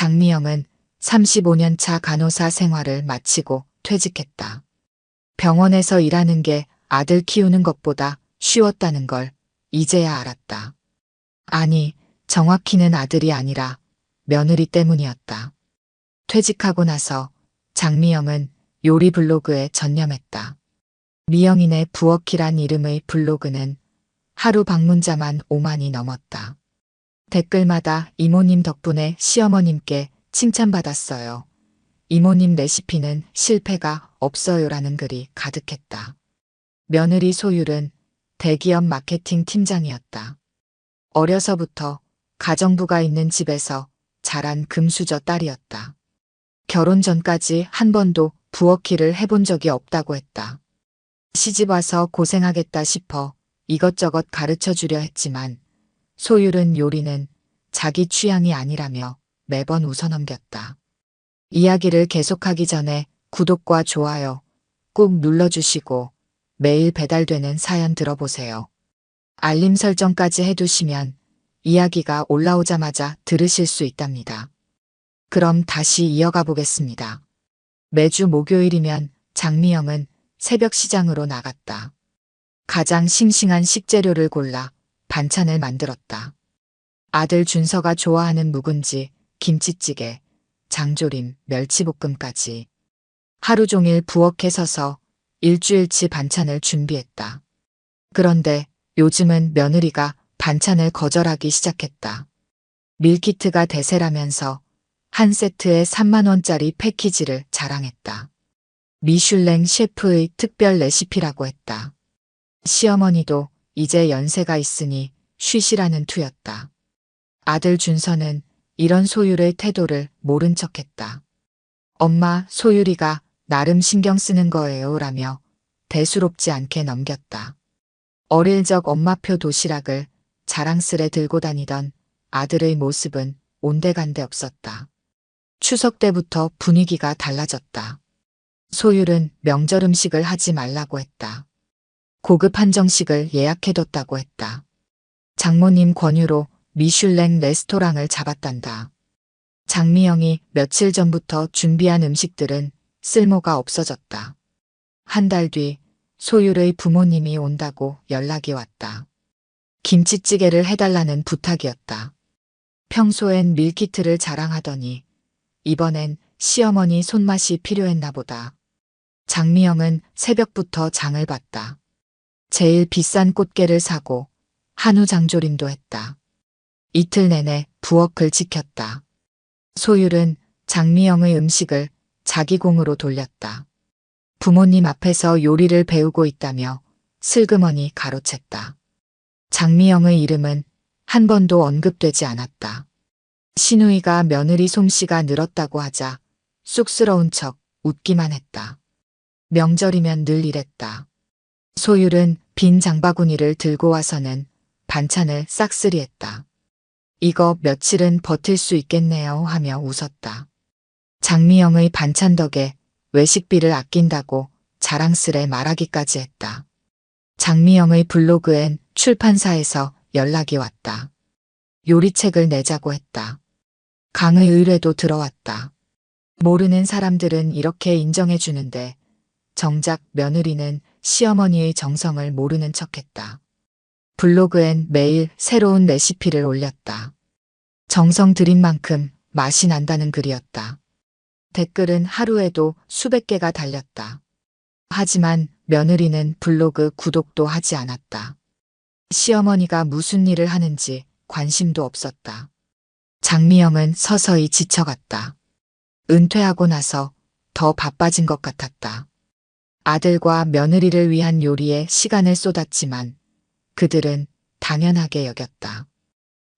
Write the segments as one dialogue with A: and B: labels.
A: 장미영은 35년 차 간호사 생활을 마치고 퇴직했다. 병원에서 일하는 게 아들 키우는 것보다 쉬웠다는 걸 이제야 알았다. 아니, 정확히는 아들이 아니라 며느리 때문이었다. 퇴직하고 나서 장미영은 요리 블로그에 전념했다. 미영인의 부엌이란 이름의 블로그는 하루 방문자만 5만이 넘었다. 댓글마다 이모님 덕분에 시어머님께 칭찬받았어요. 이모님 레시피는 실패가 없어요라는 글이 가득했다. 며느리 소율은 대기업 마케팅 팀장이었다. 어려서부터 가정부가 있는 집에서 자란 금수저 딸이었다. 결혼 전까지 한 번도 부엌일을 해본 적이 없다고 했다. 시집 와서 고생하겠다 싶어 이것저것 가르쳐 주려 했지만 소율은 요리는 자기 취향이 아니라며 매번 웃어넘겼다. 이야기를 계속하기 전에 구독과 좋아요 꼭 눌러주시고 매일 배달되는 사연 들어보세요. 알림 설정까지 해두시면 이야기가 올라오자마자 들으실 수 있답니다. 그럼 다시 이어가 보겠습니다. 매주 목요일이면 장미영은 새벽 시장으로 나갔다. 가장 싱싱한 식재료를 골라 반찬을 만들었다. 아들 준서가 좋아하는 묵은지, 김치찌개, 장조림, 멸치볶음까지. 하루 종일 부엌에 서서 일주일치 반찬을 준비했다. 그런데 요즘은 며느리가 반찬을 거절하기 시작했다. 밀키트가 대세라면서 한 세트에 3만원짜리 패키지를 자랑했다. 미슐랭 셰프의 특별 레시피라고 했다. 시어머니도 이제 연세가 있으니 쉬시라는 투였다. 아들 준서는 이런 소율의 태도를 모른 척했다. 엄마 소율이가 나름 신경 쓰는 거예요 라며 대수롭지 않게 넘겼다. 어릴 적 엄마표 도시락을 자랑스레 들고 다니던 아들의 모습은 온데간데 없었다. 추석 때부터 분위기가 달라졌다. 소율은 명절 음식을 하지 말라고 했다. 고급 한정식을 예약해뒀다고 했다. 장모님 권유로 미슐랭 레스토랑을 잡았단다. 장미영이 며칠 전부터 준비한 음식들은 쓸모가 없어졌다. 한 달 뒤 소율의 부모님이 온다고 연락이 왔다. 김치찌개를 해달라는 부탁이었다. 평소엔 밀키트를 자랑하더니 이번엔 시어머니 손맛이 필요했나 보다. 장미영은 새벽부터 장을 봤다. 제일 비싼 꽃게를 사고 한우 장조림도 했다. 이틀 내내 부엌을 지켰다. 소율은 장미영의 음식을 자기 공으로 돌렸다. 부모님 앞에서 요리를 배우고 있다며 슬그머니 가로챘다. 장미영의 이름은 한 번도 언급되지 않았다. 신우이가 며느리 솜씨가 늘었다고 하자 쑥스러운 척 웃기만 했다. 명절이면 늘 이랬다. 소율은 빈 장바구니를 들고 와서는 반찬을 싹쓸이했다. 이거 며칠은 버틸 수 있겠네요 하며 웃었다. 장미영의 반찬 덕에 외식비를 아낀다고 자랑스레 말하기까지 했다. 장미영의 블로그엔 출판사에서 연락이 왔다. 요리책을 내자고 했다. 강의 의뢰도 들어왔다. 모르는 사람들은 이렇게 인정해 주는데 정작 며느리는 시어머니의 정성을 모르는 척했다. 블로그엔 매일 새로운 레시피를 올렸다. 정성 들인 만큼 맛이 난다는 글이었다. 댓글은 하루에도 수백 개가 달렸다. 하지만 며느리는 블로그 구독도 하지 않았다. 시어머니가 무슨 일을 하는지 관심도 없었다. 장미영은 서서히 지쳐갔다. 은퇴하고 나서 더 바빠진 것 같았다. 아들과 며느리를 위한 요리에 시간을 쏟았지만 그들은 당연하게 여겼다.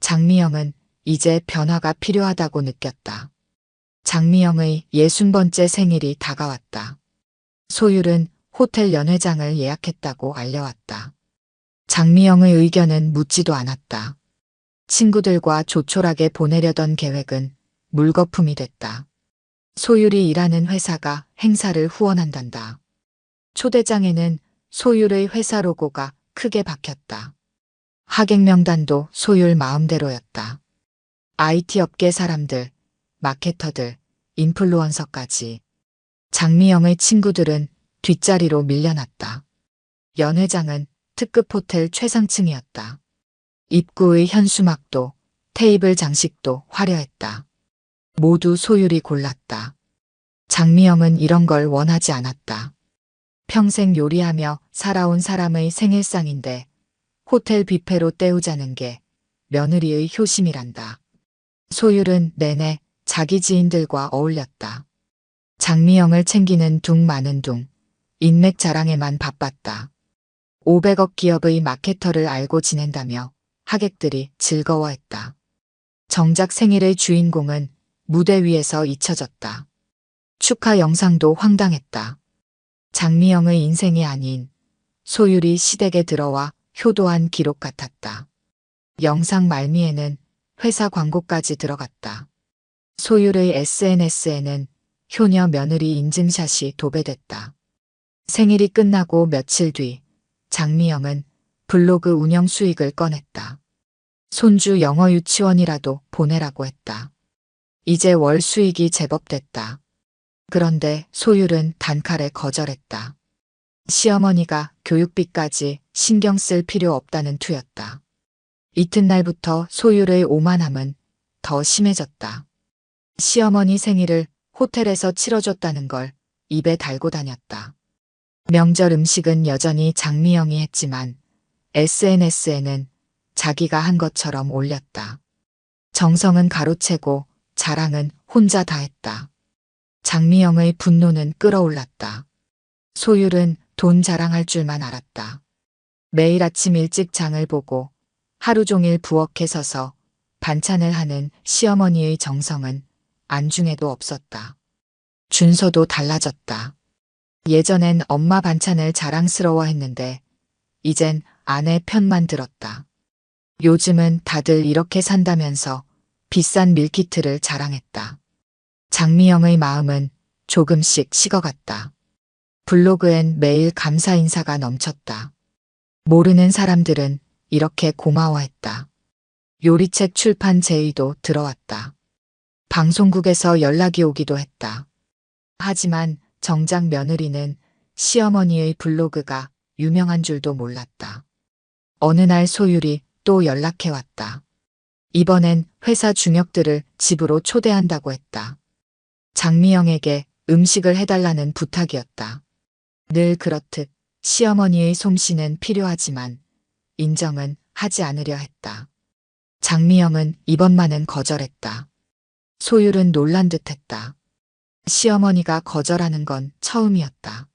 A: 장미영은 이제 변화가 필요하다고 느꼈다. 장미영의 60번째 생일이 다가왔다. 소율은 호텔 연회장을 예약했다고 알려왔다. 장미영의 의견은 묻지도 않았다. 친구들과 조촐하게 보내려던 계획은 물거품이 됐다. 소율이 일하는 회사가 행사를 후원한단다. 초대장에는 소율의 회사 로고가 크게 박혔다. 하객 명단도 소율 마음대로였다. IT 업계 사람들, 마케터들, 인플루언서까지. 장미영의 친구들은 뒷자리로 밀려났다. 연 회장은 특급 호텔 최상층이었다. 입구의 현수막도 테이블 장식도 화려했다. 모두 소율이 골랐다. 장미영은 이런 걸 원하지 않았다. 평생 요리하며 살아온 사람의 생일상인데 호텔 뷔페로 때우자는 게 며느리의 효심이란다. 소율은 내내 자기 지인들과 어울렸다. 장미영을 챙기는 둥 많은 둥, 인맥 자랑에만 바빴다. 500억 기업의 마케터를 알고 지낸다며 하객들이 즐거워했다. 정작 생일의 주인공은 무대 위에서 잊혀졌다. 축하 영상도 황당했다. 장미영의 인생이 아닌 소율이 시댁에 들어와 효도한 기록 같았다. 영상 말미에는 회사 광고까지 들어갔다. 소율의 SNS에는 효녀 며느리 인증샷이 도배됐다. 생일이 끝나고 며칠 뒤 장미영은 블로그 운영 수익을 꺼냈다. 손주 영어 유치원이라도 보내라고 했다. 이제 월 수익이 제법 됐다. 그런데 소율은 단칼에 거절했다. 시어머니가 교육비까지 신경 쓸 필요 없다는 투였다. 이튿날부터 소율의 오만함은 더 심해졌다. 시어머니 생일을 호텔에서 치러줬다는 걸 입에 달고 다녔다. 명절 음식은 여전히 장미영이 했지만 SNS에는 자기가 한 것처럼 올렸다. 정성은 가로채고 자랑은 혼자 다 했다. 장미영의 분노는 끓어올랐다. 소율은 돈 자랑할 줄만 알았다. 매일 아침 일찍 장을 보고 하루 종일 부엌에 서서 반찬을 하는 시어머니의 정성은 안중에도 없었다. 준서도 달라졌다. 예전엔 엄마 반찬을 자랑스러워 했는데 이젠 아내 편만 들었다. 요즘은 다들 이렇게 산다면서 비싼 밀키트를 자랑했다. 장미영의 마음은 조금씩 식어갔다. 블로그엔 매일 감사 인사가 넘쳤다. 모르는 사람들은 이렇게 고마워했다. 요리책 출판 제의도 들어왔다. 방송국에서 연락이 오기도 했다. 하지만 정작 며느리는 시어머니의 블로그가 유명한 줄도 몰랐다. 어느 날 소율이 또 연락해왔다. 이번엔 회사 중역들을 집으로 초대한다고 했다. 장미영에게 음식을 해달라는 부탁이었다. 늘 그렇듯 시어머니의 솜씨는 필요하지만 인정은 하지 않으려 했다. 장미영은 이번만은 거절했다. 소율은 놀란 듯 했다. 시어머니가 거절하는 건 처음이었다.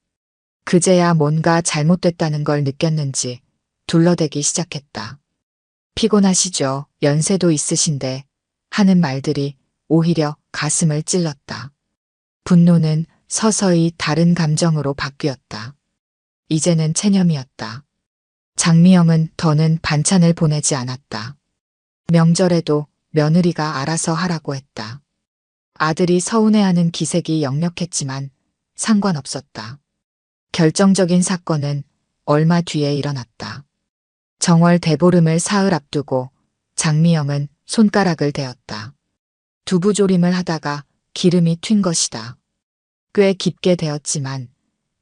A: 그제야 뭔가 잘못됐다는 걸 느꼈는지 둘러대기 시작했다. 피곤하시죠? 연세도 있으신데 하는 말들이 오히려 가슴을 찔렀다. 분노는 서서히 다른 감정으로 바뀌었다. 이제는 체념이었다. 장미영은 더는 반찬을 보내지 않았다. 명절에도 며느리가 알아서 하라고 했다. 아들이 서운해하는 기색이 역력했지만 상관없었다. 결정적인 사건은 얼마 뒤에 일어났다. 정월 대보름을 사흘 앞두고 장미영은 손가락을 대었다. 두부조림을 하다가 기름이 튄 것이다. 꽤 깊게 되었지만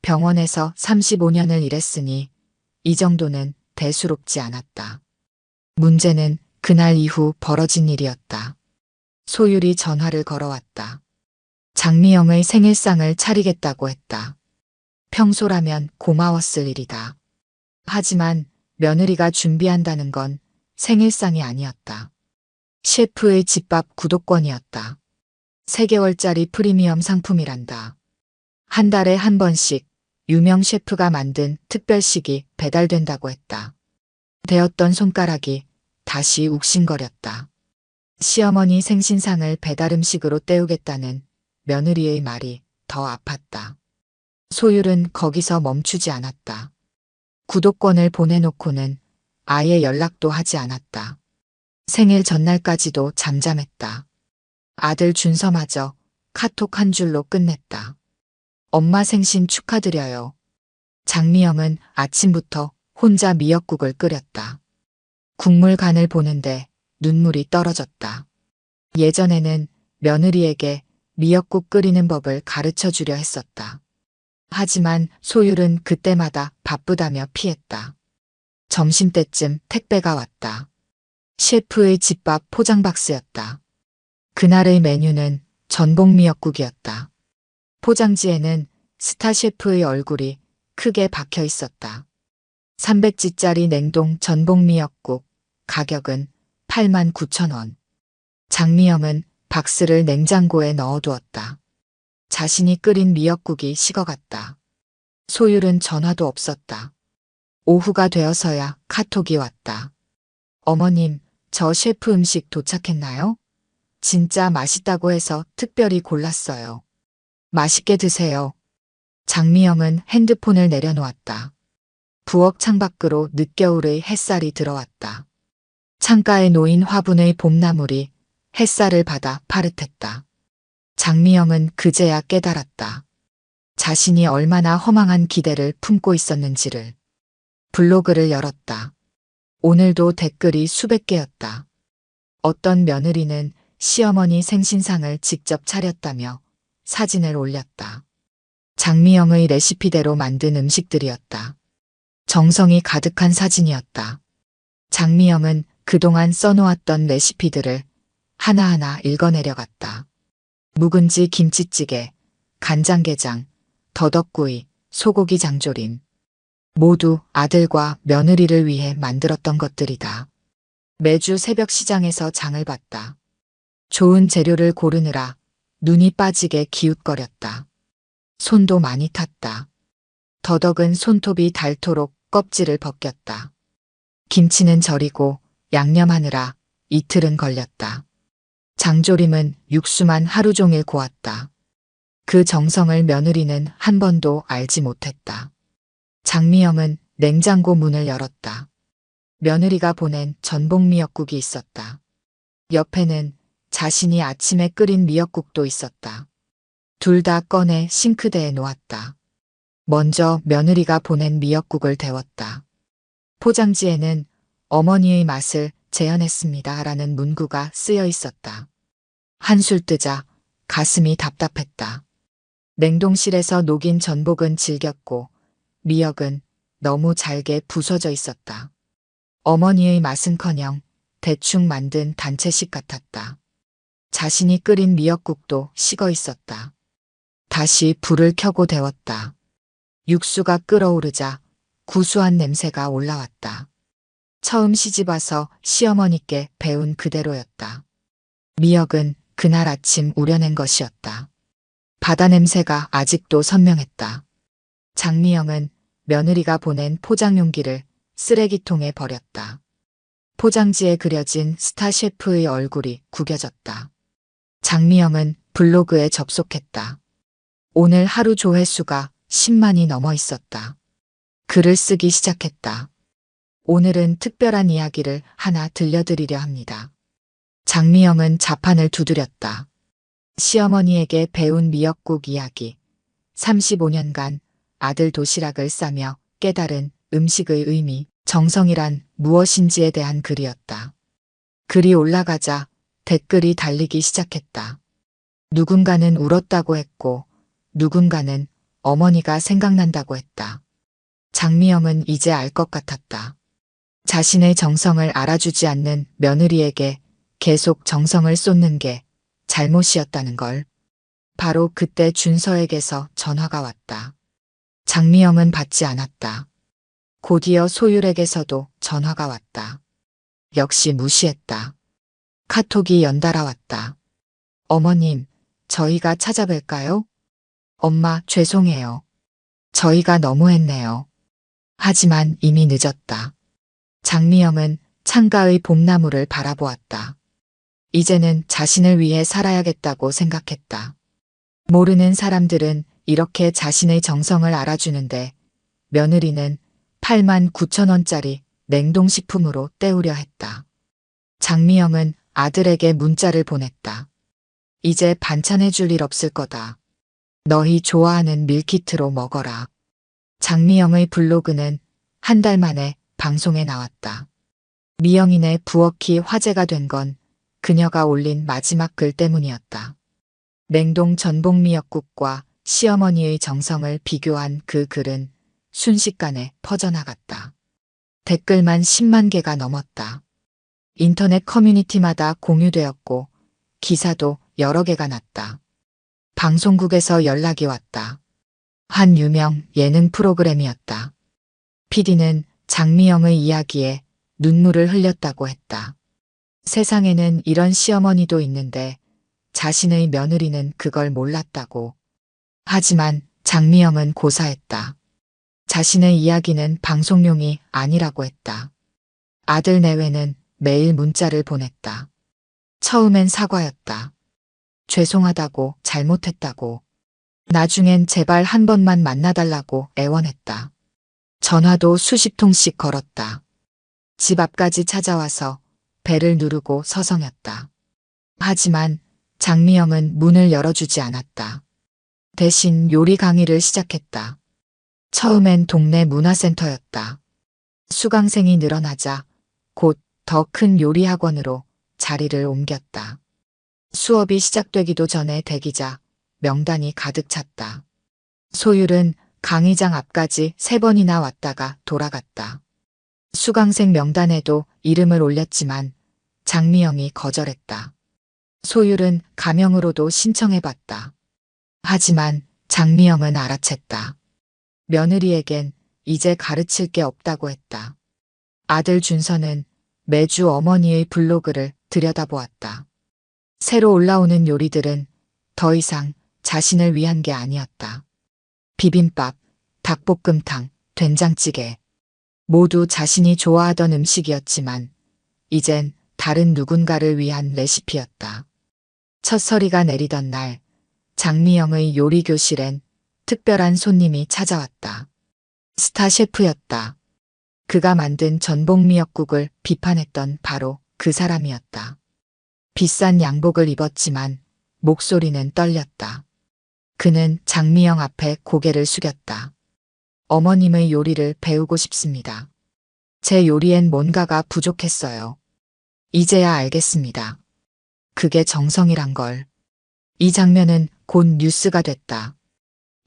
A: 병원에서 35년을 일했으니 이 정도는 대수롭지 않았다. 문제는 그날 이후 벌어진 일이었다. 소율이 전화를 걸어왔다. 장미영의 생일상을 차리겠다고 했다. 평소라면 고마웠을 일이다. 하지만 며느리가 준비한다는 건 생일상이 아니었다. 셰프의 집밥 구독권이었다. 3개월짜리 프리미엄 상품이란다. 한 달에 한 번씩 유명 셰프가 만든 특별식이 배달된다고 했다. 되었던 손가락이 다시 욱신거렸다. 시어머니 생신상을 배달 음식으로 때우겠다는 며느리의 말이 더 아팠다. 소율은 거기서 멈추지 않았다. 구독권을 보내놓고는 아예 연락도 하지 않았다. 생일 전날까지도 잠잠했다. 아들 준서마저 카톡 한 줄로 끝냈다. 엄마 생신 축하드려요. 장미영은 아침부터 혼자 미역국을 끓였다. 국물 간을 보는데 눈물이 떨어졌다. 예전에는 며느리에게 미역국 끓이는 법을 가르쳐 주려 했었다. 하지만 소율은 그때마다 바쁘다며 피했다. 점심때쯤 택배가 왔다. 셰프의 집밥 포장 박스였다. 그날의 메뉴는 전복 미역국이었다. 포장지에는 스타 셰프의 얼굴이 크게 박혀 있었다. 300지짜리 냉동 전복 미역국, 가격은 8만 9천 원. 장미영은 박스를 냉장고에 넣어두었다. 자신이 끓인 미역국이 식어갔다. 소율은 전화도 없었다. 오후가 되어서야 카톡이 왔다. 어머님, 저 셰프 음식 도착했나요? 진짜 맛있다고 해서 특별히 골랐어요. 맛있게 드세요. 장미영은 핸드폰을 내려놓았다. 부엌 창밖으로 늦겨울의 햇살이 들어왔다. 창가에 놓인 화분의 봄나물이 햇살을 받아 파릇했다. 장미영은 그제야 깨달았다. 자신이 얼마나 허망한 기대를 품고 있었는지를. 블로그를 열었다. 오늘도 댓글이 수백 개였다. 어떤 며느리는 시어머니 생신상을 직접 차렸다며 사진을 올렸다. 장미영의 레시피대로 만든 음식들이었다. 정성이 가득한 사진이었다. 장미영은 그동안 써놓았던 레시피들을 하나하나 읽어내려갔다. 묵은지 김치찌개, 간장게장, 더덕구이, 소고기 장조림. 모두 아들과 며느리를 위해 만들었던 것들이다. 매주 새벽 시장에서 장을 봤다. 좋은 재료를 고르느라 눈이 빠지게 기웃거렸다. 손도 많이 탔다. 더덕은 손톱이 닳도록 껍질을 벗겼다. 김치는 절이고 양념하느라 이틀은 걸렸다. 장조림은 육수만 하루 종일 고았다. 그 정성을 며느리는 한 번도 알지 못했다. 장미영은 냉장고 문을 열었다. 며느리가 보낸 전복 미역국이 있었다. 옆에는 자신이 아침에 끓인 미역국도 있었다. 둘 다 꺼내 싱크대에 놓았다. 먼저 며느리가 보낸 미역국을 데웠다. 포장지에는 어머니의 맛을 재현했습니다. 라는 문구가 쓰여 있었다. 한술 뜨자 가슴이 답답했다. 냉동실에서 녹인 전복은 질겼고 미역은 너무 잘게 부서져 있었다. 어머니의 맛은커녕 대충 만든 단체식 같았다. 자신이 끓인 미역국도 식어 있었다. 다시 불을 켜고 데웠다. 육수가 끓어오르자 구수한 냄새가 올라왔다. 처음 시집 와서 시어머니께 배운 그대로였다. 미역은 그날 아침 우려낸 것이었다. 바다 냄새가 아직도 선명했다. 장미영은 며느리가 보낸 포장 용기를 쓰레기통에 버렸다. 포장지에 그려진 스타 셰프의 얼굴이 구겨졌다. 장미영은 블로그에 접속했다. 오늘 하루 조회수가 10만이 넘어 있었다. 글을 쓰기 시작했다. 오늘은 특별한 이야기를 하나 들려드리려 합니다. 장미영은 자판을 두드렸다. 시어머니에게 배운 미역국 이야기. 35년간 아들 도시락을 싸며 깨달은 음식의 의미, 정성이란 무엇인지에 대한 글이었다. 글이 올라가자 댓글이 달리기 시작했다. 누군가는 울었다고 했고, 누군가는 어머니가 생각난다고 했다. 장미영은 이제 알 것 같았다. 자신의 정성을 알아주지 않는 며느리에게 계속 정성을 쏟는 게 잘못이었다는 걸. 바로 그때 준서에게서 전화가 왔다. 장미영은 받지 않았다. 곧이어 소율에게서도 전화가 왔다. 역시 무시했다. 카톡이 연달아 왔다. 어머님, 저희가 찾아뵐까요? 엄마, 죄송해요. 저희가 너무했네요. 하지만 이미 늦었다. 장미영은 창가의 봄나무를 바라보았다. 이제는 자신을 위해 살아야겠다고 생각했다. 모르는 사람들은 이렇게 자신의 정성을 알아주는데 며느리는 8만 9천 원짜리 냉동식품으로 때우려 했다. 장미영은 아들에게 문자를 보냈다. 이제 반찬해 줄 일 없을 거다. 너희 좋아하는 밀키트로 먹어라. 장미영의 블로그는 한 달 만에 방송에 나왔다. 미영인의 부엌이 화제가 된 건 그녀가 올린 마지막 글 때문이었다. 냉동 전복 미역국과 시어머니의 정성을 비교한 그 글은 순식간에 퍼져나갔다. 댓글만 10만 개가 넘었다. 인터넷 커뮤니티마다 공유되었고 기사도 여러 개가 났다. 방송국에서 연락이 왔다. 한 유명 예능 프로그램이었다. PD는 장미영의 이야기에 눈물을 흘렸다고 했다. 세상에는 이런 시어머니도 있는데 자신의 며느리는 그걸 몰랐다고. 하지만 장미영은 고사했다. 자신의 이야기는 방송용이 아니라고 했다. 아들 내외는 매일 문자를 보냈다. 처음엔 사과였다. 죄송하다고 잘못했다고. 나중엔 제발 한 번만 만나달라고 애원했다. 전화도 수십 통씩 걸었다. 집 앞까지 찾아와서 배를 누르고 서성였다. 하지만 장미영은 문을 열어주지 않았다. 대신 요리 강의를 시작했다. 처음엔 동네 문화센터였다. 수강생이 늘어나자 곧 더 큰 요리 학원으로 자리를 옮겼다. 수업이 시작되기도 전에 대기자 명단이 가득 찼다. 소율은 강의장 앞까지 세 번이나 왔다가 돌아갔다. 수강생 명단에도 이름을 올렸지만 장미영이 거절했다. 소율은 가명으로도 신청해봤다. 하지만 장미영은 알아챘다. 며느리에겐 이제 가르칠 게 없다고 했다. 아들 준서는 매주 어머니의 블로그를 들여다보았다. 새로 올라오는 요리들은 더 이상 자신을 위한 게 아니었다. 비빔밥, 닭볶음탕, 된장찌개. 모두 자신이 좋아하던 음식이었지만 이젠 다른 누군가를 위한 레시피였다. 첫 서리가 내리던 날 장미영의 요리 교실엔 특별한 손님이 찾아왔다. 스타 셰프였다. 그가 만든 전복 미역국을 비판했던 바로 그 사람이었다. 비싼 양복을 입었지만 목소리는 떨렸다. 그는 장미영 앞에 고개를 숙였다. 어머님의 요리를 배우고 싶습니다. 제 요리엔 뭔가가 부족했어요. 이제야 알겠습니다. 그게 정성이란 걸. 이 장면은 곧 뉴스가 됐다.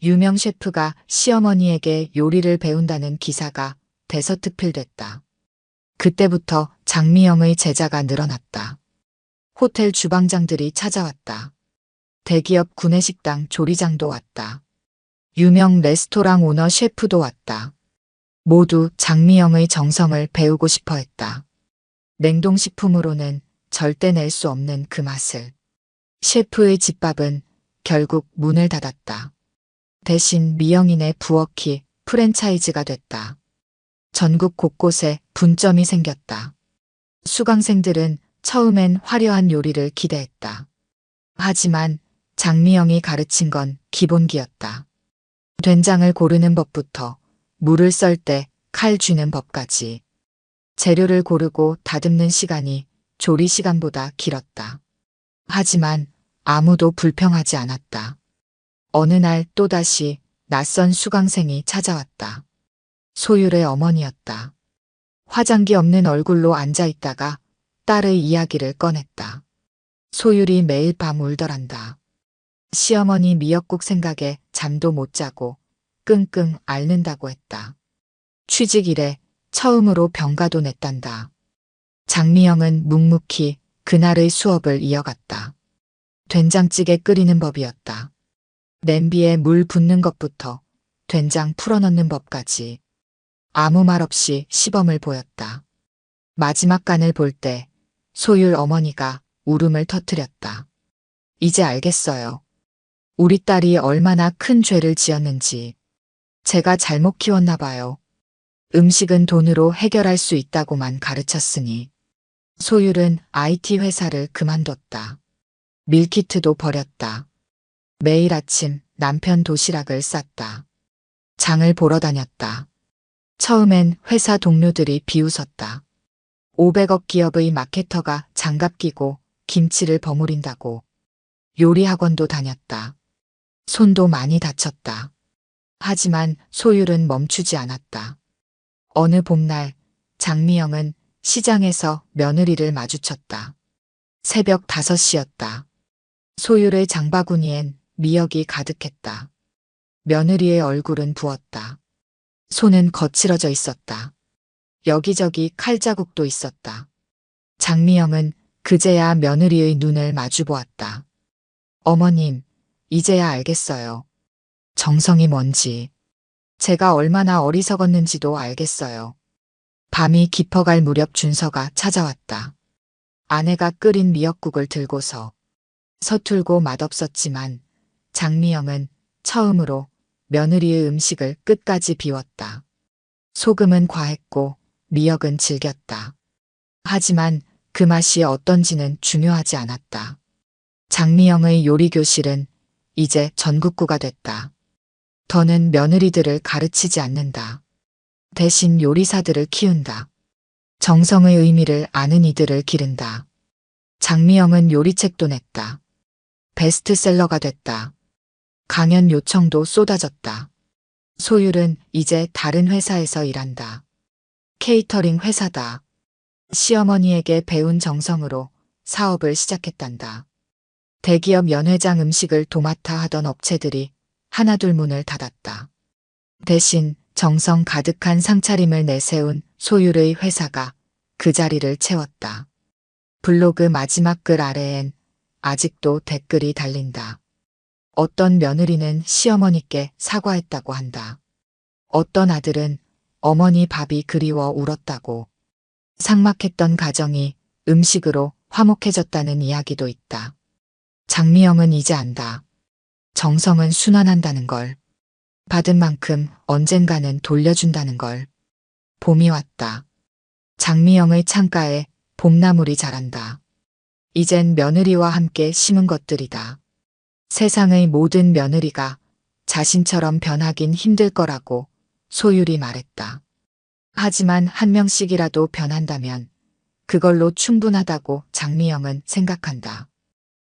A: 유명 셰프가 시어머니에게 요리를 배운다는 기사가 대서특필됐다. 그때부터 장미영의 제자가 늘어났다. 호텔 주방장들이 찾아왔다. 대기업 구내식당 조리장도 왔다. 유명 레스토랑 오너 셰프도 왔다. 모두 장미영의 정성을 배우고 싶어 했다. 냉동식품으로는 절대 낼 수 없는 그 맛을. 셰프의 집밥은 결국 문을 닫았다. 대신 미영인의 부엌이 프랜차이즈가 됐다. 전국 곳곳에 분점이 생겼다. 수강생들은 처음엔 화려한 요리를 기대했다. 하지만 장미영이 가르친 건 기본기였다. 된장을 고르는 법부터 물을 썰 때 칼 쥐는 법까지 재료를 고르고 다듬는 시간이 조리 시간보다 길었다. 하지만 아무도 불평하지 않았다. 어느 날 또다시 낯선 수강생이 찾아왔다. 소율의 어머니였다. 화장기 없는 얼굴로 앉아 있다가 딸의 이야기를 꺼냈다. 소율이 매일 밤 울더란다. 시어머니 미역국 생각에 잠도 못 자고 끙끙 앓는다고 했다. 취직 이래 처음으로 병가도 냈단다. 장미영은 묵묵히 그날의 수업을 이어갔다. 된장찌개 끓이는 법이었다. 냄비에 물 붓는 것부터 된장 풀어넣는 법까지 아무 말 없이 시범을 보였다. 마지막 간을 볼 때 소율 어머니가 울음을 터뜨렸다. 이제 알겠어요. 우리 딸이 얼마나 큰 죄를 지었는지. 제가 잘못 키웠나 봐요. 음식은 돈으로 해결할 수 있다고만 가르쳤으니. 소율은 IT 회사를 그만뒀다. 밀키트도 버렸다. 매일 아침 남편 도시락을 쌌다. 장을 보러 다녔다. 처음엔 회사 동료들이 비웃었다. 500억 기업의 마케터가 장갑 끼고 김치를 버무린다고. 요리 학원도 다녔다. 손도 많이 다쳤다. 하지만 소율은 멈추지 않았다. 어느 봄날 장미영은 시장에서 며느리를 마주쳤다. 새벽 5시였다. 소율의 장바구니엔 미역이 가득했다. 며느리의 얼굴은 부었다. 손은 거칠어져 있었다. 여기저기 칼자국도 있었다. 장미영은 그제야 며느리의 눈을 마주 보았다. 어머님, 이제야 알겠어요. 정성이 뭔지. 제가 얼마나 어리석었는지도 알겠어요. 밤이 깊어갈 무렵 준서가 찾아왔다. 아내가 끓인 미역국을 들고서 서툴고 맛없었지만 장미영은 처음으로 며느리의 음식을 끝까지 비웠다. 소금은 과했고 미역은 질겼다. 하지만 그 맛이 어떤지는 중요하지 않았다. 장미영의 요리교실은 이제 전국구가 됐다. 더는 며느리들을 가르치지 않는다. 대신 요리사들을 키운다. 정성의 의미를 아는 이들을 기른다. 장미영은 요리책도 냈다. 베스트셀러가 됐다. 강연 요청도 쏟아졌다. 소율은 이제 다른 회사에서 일한다. 케이터링 회사다. 시어머니에게 배운 정성으로 사업을 시작했단다. 대기업 연회장 음식을 도맡아 하던 업체들이 하나둘 문을 닫았다. 대신 정성 가득한 상차림을 내세운 소율의 회사가 그 자리를 채웠다. 블로그 마지막 글 아래엔 아직도 댓글이 달린다. 어떤 며느리는 시어머니께 사과했다고 한다. 어떤 아들은 어머니 밥이 그리워 울었다고. 삭막했던 가정이 음식으로 화목해졌다는 이야기도 있다. 장미영은 이제 안다. 정성은 순환한다는 걸. 받은 만큼 언젠가는 돌려준다는 걸. 봄이 왔다. 장미영의 창가에 봄나물이 자란다. 이젠 며느리와 함께 심은 것들이다. 세상의 모든 며느리가 자신처럼 변하긴 힘들 거라고 소율이 말했다. 하지만 한 명씩이라도 변한다면 그걸로 충분하다고 장미영은 생각한다.